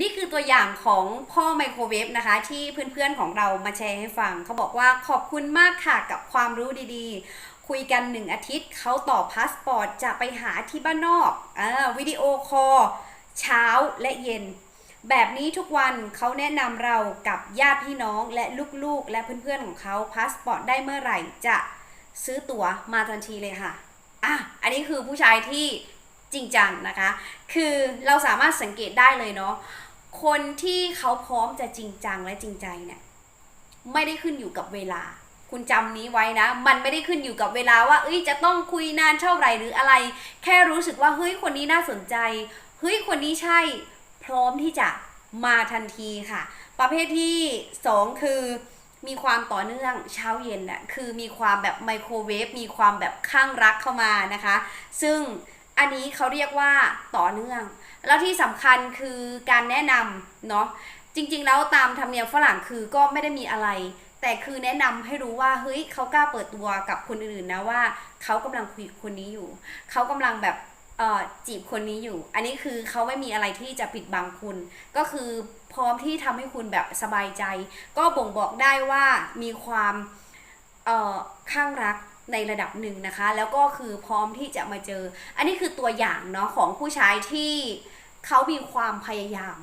นี่คือตัวอย่างของพ่อไมโครเวฟนะคะ ที่เพื่อนๆของเรามาแชร์ให้ฟัง เขาบอกว่าขอบคุณมากค่ะกับความรู้ดีๆ คุยกันหนึ่งอาทิตย์เขาต่อพาสปอร์ตจะไปหาที่บ้านนอกอวิดีโอคอลเช้าและเย็น แบบนี้ทุกวันเขาแนะนำเรากับญาติพี่น้องและลูกๆ และเพื่อนๆของเขาพาสปอร์ตได้เมื่อไหร่จะซื้อตั๋วมาทันทีเลยค่ะอะอันนี้คือผู้ชายที่ จริงจังนะคะ คือเราสามารถสังเกตได้เลยเนาะคนที่เขาพร้อมจะจริงจังและจริงใจเนี่ยไม่ได้ขึ้นอยู่กับเวลา คุณจำนี้ไว้นะ มันไม่ได้ขึ้นอยู่กับเวลาว่า เอ้ยจะต้องคุยนานเท่าไหร่หรืออะไร แค่รู้สึกว่าเฮ้ยคนนี้น่าสนใจเฮ้ยคนนี้ใช่พร้อมที่จะมาทันทีค่ะ ประเภทที่สองคือมีความต่อเนื่องเช้าเย็นน่ะคือมีความแบบไมโครเวฟมีความแบบข้างรักเข้ามานะคะ ซึ่ง อันนี้เขาเรียกว่าต่อเนื่อง แล้วที่สำคัญคือการแนะนำเนาะจริง ๆ แล้วตามธรรมเนียมฝรั่งคือก็ไม่ได้มีอะไร แต่คือแนะนำให้รู้ว่าเฮ้ยเขากล้าเปิดตัวกับคนอื่นๆนะว่าเขากำลังคุยคนนี้อยู่เขากำลังแบบจีบคนนี้อยู่ อันนี้คือเขาไม่มีอะไรที่จะปิดบังคุณ ก็คือพร้อมที่ทำให้คุณแบบสบายใจ ก็บ่งบอกได้ว่ามีความข้างรัก ในระดับหนึ่งนะคะ แล้วก็คือพร้อมที่จะมาเจอ อันนี้คือตัวอย่างเนาะของผู้ชายที่เขามีความพยายาม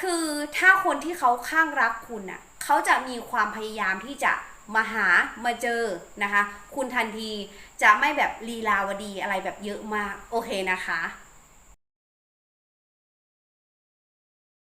คือถ้าคนที่เขาข้างรักคุณอะเขาจะมีความพยายามที่จะมาหามาเจอนะคะ คุณทันทีจะไม่แบบลีลาวดีอะไรแบบเยอะมาก โอเคนะคะ